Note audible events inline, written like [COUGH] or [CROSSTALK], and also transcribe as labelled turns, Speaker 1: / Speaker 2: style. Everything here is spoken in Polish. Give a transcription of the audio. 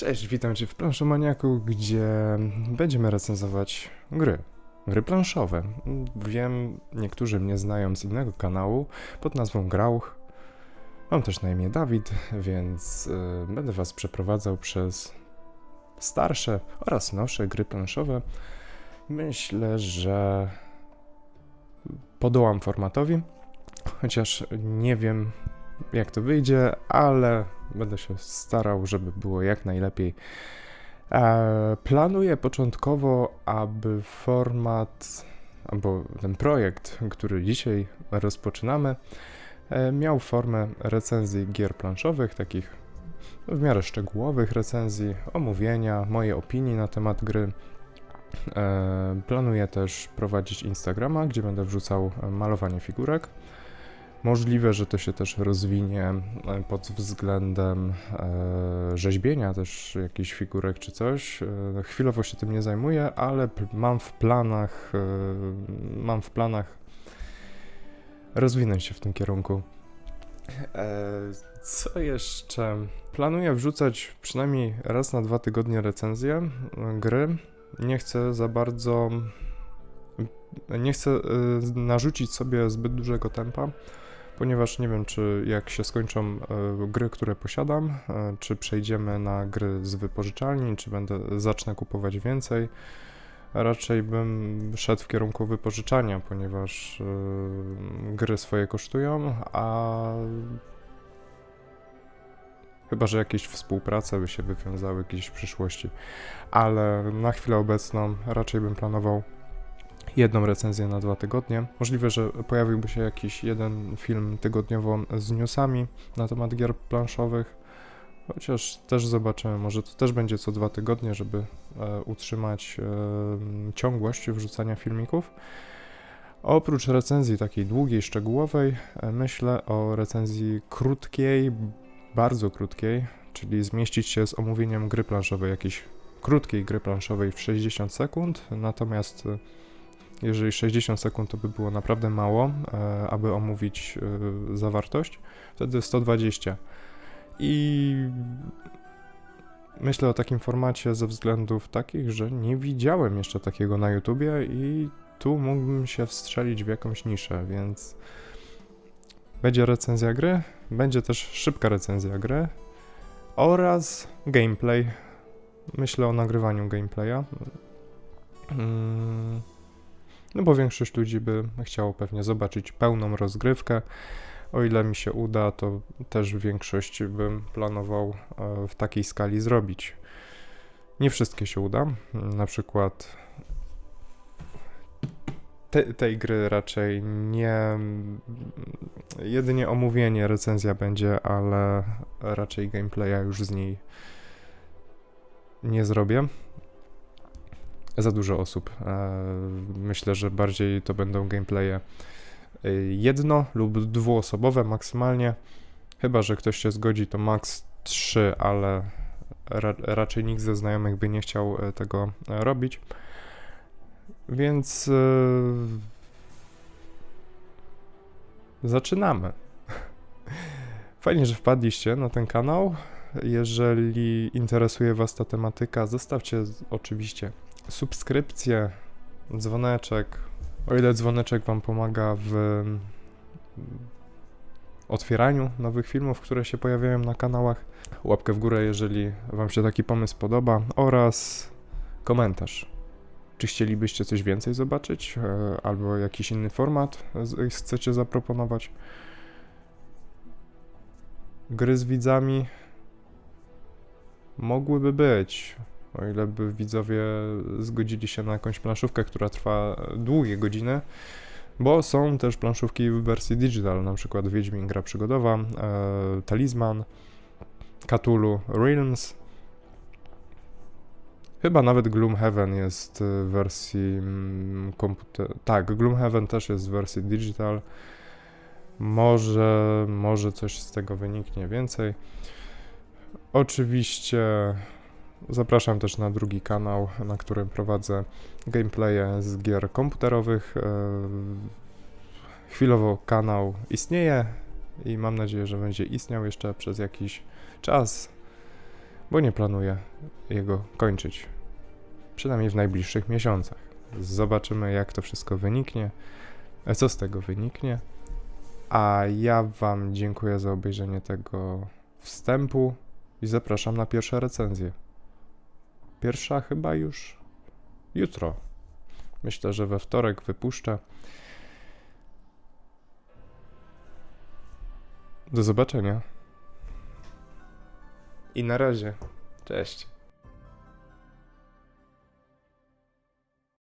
Speaker 1: Cześć, witam Cię w Planszomaniaku, gdzie będziemy recenzować gry. Gry planszowe. Wiem, niektórzy mnie znają z innego kanału pod nazwą Grauch. Mam też na imię Dawid, więc y, będę Was przeprowadzał przez starsze oraz nowsze gry planszowe. Myślę, że podołam formatowi, chociaż nie wiem jak to wyjdzie, ale będę się starał, żeby było jak najlepiej. E, planuję początkowo, aby format, albo ten projekt, który dzisiaj rozpoczynamy, e, miał formę recenzji gier planszowych, takich w miarę szczegółowych recenzji, omówienia, moje opinii na temat gry. E, planuję też prowadzić Instagrama, gdzie będę wrzucał malowanie figurek. Możliwe, że to się też rozwinie e, pod względem e, rzeźbienia też jakichś figurek czy coś. E, chwilowo się tym nie zajmuję, ale mam w planach, mam w planach rozwinąć się w tym kierunku. Co jeszcze? Planuję wrzucać przynajmniej raz na dwa tygodnie recenzję gry. Nie chcę za bardzo. Nie chcę narzucić sobie zbyt dużego tempa ponieważ nie wiem, czy jak się skończą e, gry, które posiadam, e, czy przejdziemy na gry z wypożyczalni, czy będę zacznę kupować więcej. Raczej bym szedł w kierunku wypożyczania, ponieważ e, gry swoje kosztują, a chyba, że jakieś współprace by się wywiązały gdzieś w przyszłości. Ale na chwilę obecną raczej bym planował jedną recenzję na dwa tygodnie. Możliwe, że pojawiłby się jakiś jeden film tygodniowo z newsami na temat gier planszowych. Chociaż też zobaczymy, może to też będzie co dwa tygodnie, żeby e, utrzymać e, ciągłość wrzucania filmików. Oprócz recenzji takiej długiej, szczegółowej, e, myślę o recenzji krótkiej, bardzo krótkiej, czyli zmieścić się z omówieniem gry planszowej, jakiejś krótkiej gry planszowej w 60 sekund, natomiast jeżeli 60 sekund to by było naprawdę mało, e, aby omówić e, zawartość, wtedy 120. I myślę o takim formacie ze względów takich, że nie widziałem jeszcze takiego na YouTubie i tu mógłbym się wstrzelić w jakąś niszę, więc będzie recenzja gry, będzie też szybka recenzja gry oraz gameplay. Myślę o nagrywaniu gameplaya. Hmm. No bo większość ludzi by chciało pewnie zobaczyć pełną rozgrywkę. O ile mi się uda, to też większość bym planował e, w takiej skali zrobić. Nie wszystkie się uda. Na przykład te, tej gry raczej nie. Jedynie omówienie, recenzja będzie, ale raczej gameplaya już z niej nie zrobię za dużo osób. E, myślę, że bardziej to będą gameplaye e, jedno lub dwuosobowe maksymalnie. Chyba, że ktoś się zgodzi, to max 3, ale ra raczej nikt ze znajomych by nie chciał e, tego robić. Więc zaczynamy. [LAUGHS] Fajnie, że wpadliście na ten kanał. Jeżeli interesuje Was ta tematyka, zostawcie oczywiście subskrypcję, dzwoneczek. O ile dzwoneczek Wam pomaga w otwieraniu nowych filmów, które się pojawiają na kanałach, łapkę w górę, jeżeli Wam się taki pomysł podoba, oraz komentarz. Czy chcielibyście coś więcej zobaczyć, e, albo jakiś inny format chcecie zaproponować? Gry z widzami mogłyby być. O ile by widzowie zgodzili się na jakąś planszówkę, która trwa długie godziny, bo są też planszówki w wersji digital, na przykład Wiedźmin gra przygodowa, e, Talizman, Cthulhu Realms. Chyba nawet Gloomhaven jest w wersji mm, komputer... Tak, Gloomhaven też jest w wersji digital. Może, może coś z tego wyniknie więcej. Oczywiście Zapraszam też na drugi kanał, na którym prowadzę gameplaye z gier komputerowych. E, chwilowo kanał istnieje i mam nadzieję, że będzie istniał jeszcze przez jakiś czas. bo nie planuję jego kończyć. Przynajmniej w najbliższych miesiącach. Zobaczymy, jak to wszystko wyniknie, e, co z tego wyniknie. A ja Wam dziękuję za obejrzenie tego wstępu i zapraszam na pierwsze recenzje. Pierwsza chyba już jutro. Myślę, że we wtorek wypuszczę. Do zobaczenia. I na razie. Cześć.